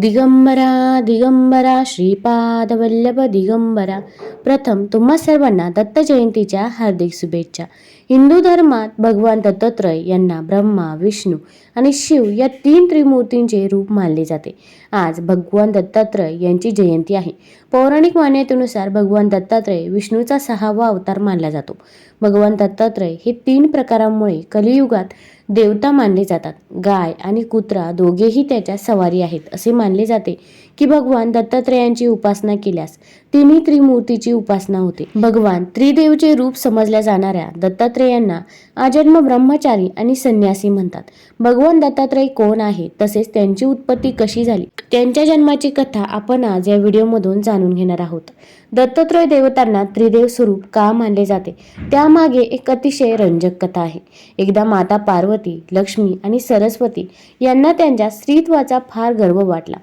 दिगंबरा दिगंबरा श्रीपादवल्लभ दिगंबरा. प्रथम तुम्हा सर्वांना दत्त जयंतीच्या हार्दिक शुभेच्छा. हिंदू धर्मात भगवान दत्तात्रय यांना ब्रह्मा विष्णू आणि शिव या तीन त्रिमूर्तींचे रूप मानले जाते. आज भगवान दत्तात्रय यांची जयंती आहे. पौराणिक मान्यतेनुसार भगवान दत्तात्रय विष्णूचा सहावा अवतार मानला जातो. भगवान दत्तात्रय हे तीन प्रकारांमुळे कलियुगात देवता मानले जातात. गाय आणि कुत्रा दोघेही त्याच्या सवारी आहेत असे मानले जाते. की भगवान दत्तात्रयांची उपासना केल्यास. तिन्ही त्रिमूर्तीची उपासना होते. भगवान त्रिदेवचे रूप समजल्या जाणाऱ्या दत्तात्रेयांना आजन्म ब्रह्मचारी आणि संन्यासी म्हणतात. भगवान दत्तात्रय कोण आहे? तसेच त्यांची उत्पत्ती कशी झाली? त्यांच्या जन्माची कथा आपण आज या व्हिडिओमधून जाणून घेणार आहोत. दत्तात्रय देवतांना त्रिदेव स्वरूप का मानले जाते? त्यामागे एक अतिशय रंजक कथा आहे. एकदा माता पार्वती लक्ष्मी आणि सरस्वती यांना त्यांच्या स्त्रीत्वाचा फार गर्व वाटला.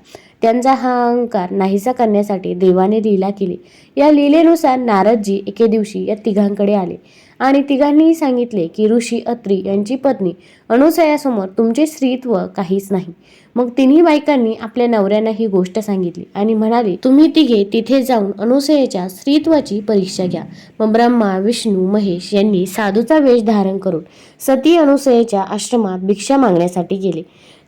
त्यांचा हा अहंकार नाहीसा करण्यासाठी देवाने लीला केली. या लीलेनुसार नारदजी एके दिवशी या तिघांकडे आले आणि तिघांनीही सांगितले की ऋषी अत्री यांची पत्नी अनुसयासमोर तुमचे स्त्रीत्व काहीच नाही. मग तिन्ही बायकांनी आपल्या नवऱ्यांना ही गोष्ट सांगितली आणि म्हणाले तुम्ही तिघे तिथे जाऊन अनुसयेच्या स्त्रीत्वाची परीक्षा घ्या. मग ब्रह्मा विष्णू महेश यांनी साधूचा वेश धारण करून सती अनुसयेच्या आश्रमात भिक्षा मागण्यासाठी गेले.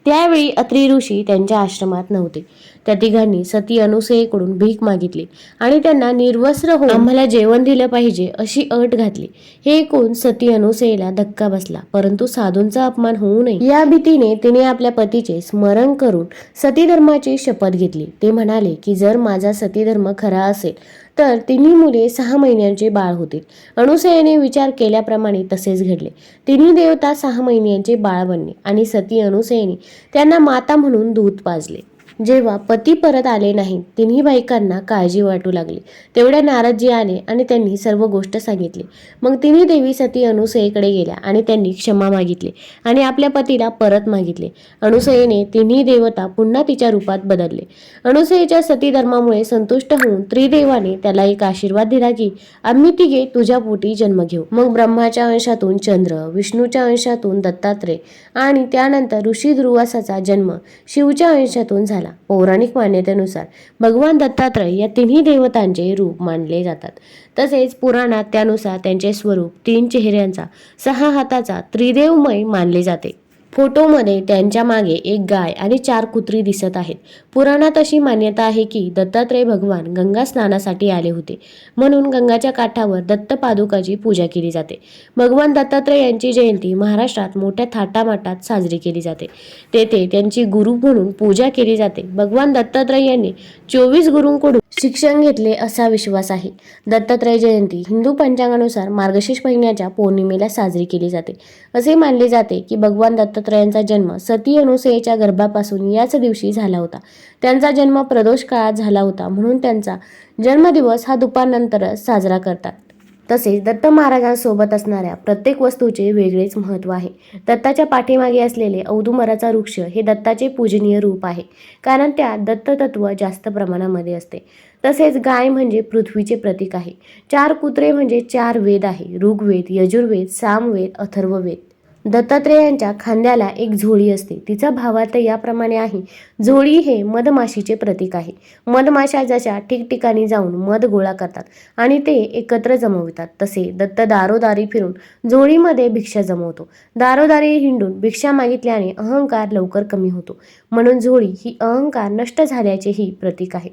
त्यावेळी अत्री ऋषी त्यांच्या आश्रमात नव्हते. त्या तिघांनी सती अनुसयेकडून भीक मागितली आणि त्यांना निर्वस्त्र होऊन आम्हाला जेवण दिलं पाहिजे अशी अट घातली. हे ऐकून सती अनुसयेला धक्का बसला परंतु साधूंचा अपमान होऊ नये. या भीतीने तिने आपल्या पतीचे स्मरण करून सती धर्माची शपथ घेतली. ते म्हणाले की जर माझा सती धर्म खरा असेल तर तिन्ही मुले सहा महिन्यांचे बाळ होतील अणुसयाने विचार केल्याप्रमाणे तसेच घडले. तिन्ही देवता सहा महिन्यांचे बाळ बनले आणि सती अणुसयाने त्यांना माता म्हणून दूध पाजले जेव्हा पती परत आले नाही तिन्ही बायकांना काळजी वाटू लागली. तेवढ्या नारदजी आले आणि त्यांनी सर्व गोष्ट सांगितली. मग तिन्ही देवी सती अनुसयेकडे गेल्या आणि त्यांनी क्षमा मागितली आणि आपल्या पतीला परत मागितले. अनुसयेने तिन्ही देवता पुन्हा तिच्या रूपात बदलले. अनुसयेच्या सती धर्मामुळे संतुष्ट होऊन त्रिदेवाने त्याला एक आशीर्वाद दिला की आम्ही तिघे तुझ्या पोटी जन्म घेऊ. मग ब्रह्माच्या अंशातून चंद्र विष्णूच्या अंशातून दत्तात्रय आणि त्यानंतर ऋषी दुर्वासाचा जन्म शिवच्या अंशातून झाला. पौराणिक मान्यतेनुसार भगवान दत्तात्रय या तिन्ही देवतांचे रूप मानले जातात. तसेच पुराणात त्यानुसार त्यांचे स्वरूप तीन चेहऱ्यांचा सहा हाताचा त्रिदेवमय मानले जाते. फोटोमध्ये त्यांच्या मागे एक गाय आणि चार कुत्री दिसत आहेत. पुराणात अशी मान्यता आहे की दत्तात्रय भगवान गंगा स्नानासाठी आले होते. म्हणून गंगाच्या काठावर दत्त पादुकाची पूजा केली जाते. भगवान दत्तात्रय यांची जयंती महाराष्ट्रात मोठ्या थाटामाटात साजरी केली जाते. तेथे त्यांची गुरु म्हणून पूजा केली जाते. भगवान दत्तात्रय यांनी चोवीस गुरूंकडून शिक्षण घेतले असा विश्वास आहे. दत्तात्रय जयंती हिंदू पंचांगानुसार मार्गशीर्ष महिन्याच्या पौर्णिमेला साजरी केली जाते. असे मानले जाते की भगवान दत्तात्रयांचा जन्म सती अनुसयेच्या गर्भापासून याच दिवशी झाला होता. त्यांचा जन्म प्रदोष काळात झाला होता म्हणून त्यांचा जन्मदिवस हा दुपारनंतरच साजरा करतात. तसेच दत्त महाराजांसोबत असणाऱ्या प्रत्येक वस्तूचे वेगळेच महत्त्व आहे. दत्ताच्या पाठीमागे असलेले औदुमराचा वृक्ष हे दत्ताचे पूजनीय रूप आहे. कारण त्यात दत्ततत्व जास्त प्रमाणामध्ये असते. तसेच गाय म्हणजे पृथ्वीचे प्रतीक आहे. चार कुत्रे म्हणजे चार वेद आहे. ऋग्वेद यजुर्वेद सामवेद अथर्ववेद. दत्तात्रेयांच्या खांद्याला एक झोळी असते. तिचा भावार्थ याप्रमाणे आहे. झोळी हे मधमाशीचे प्रतीक आहे. मधमाशा जशा ठिकठिकाणी जाऊन मध गोळा करतात आणि ते एकत्र जमवितात तसे दत्त दारोदारी फिरून झोळीमध्ये भिक्षा जमवतो. दारोदारी हिंडून भिक्षा मागितल्याने अहंकार लवकर कमी होतो. म्हणून झोळी ही अहंकार नष्ट झाल्याचेही प्रतीक आहे.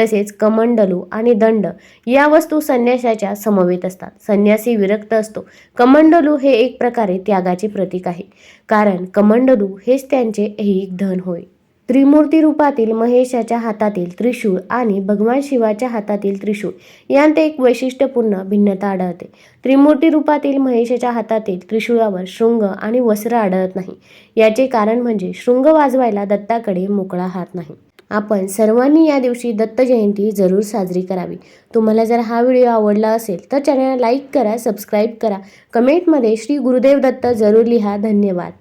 तसेच कमंडलू आणि दंड या वस्तू संन्यासाच्या समवेत असतात. संन्यासी विरक्त असतो. कमंडलू हे एक प्रकारे त्यागाचे प्रतीक आहे. कारण कमंडलू हेच त्यांचे ऐहिक धन होय. त्रिमूर्ती रूपातील महेशाच्या हातातील त्रिशूळ आणि भगवान शिवाच्या हातातील त्रिशूळ यांत एक वैशिष्ट्यपूर्ण भिन्नता आढळते. त्रिमूर्ती रूपातील महेशाच्या हातातील त्रिशूळावर शृंग आणि वस्त्र आढळत नाही. याचे कारण म्हणजे शृंग वाजवायला दत्ताकडे मोकळा हात नाही. आपण सर्वांनी या दिवशी दत्त जयंती जरूर साजरी करावी. तुम्हाला जर हा व्हिडिओ आवडला असेल तर चॅनलला लाईक करा सबस्क्राईब करा. कमेंटमध्ये श्री गुरुदेव दत्त जरूर लिहा. धन्यवाद.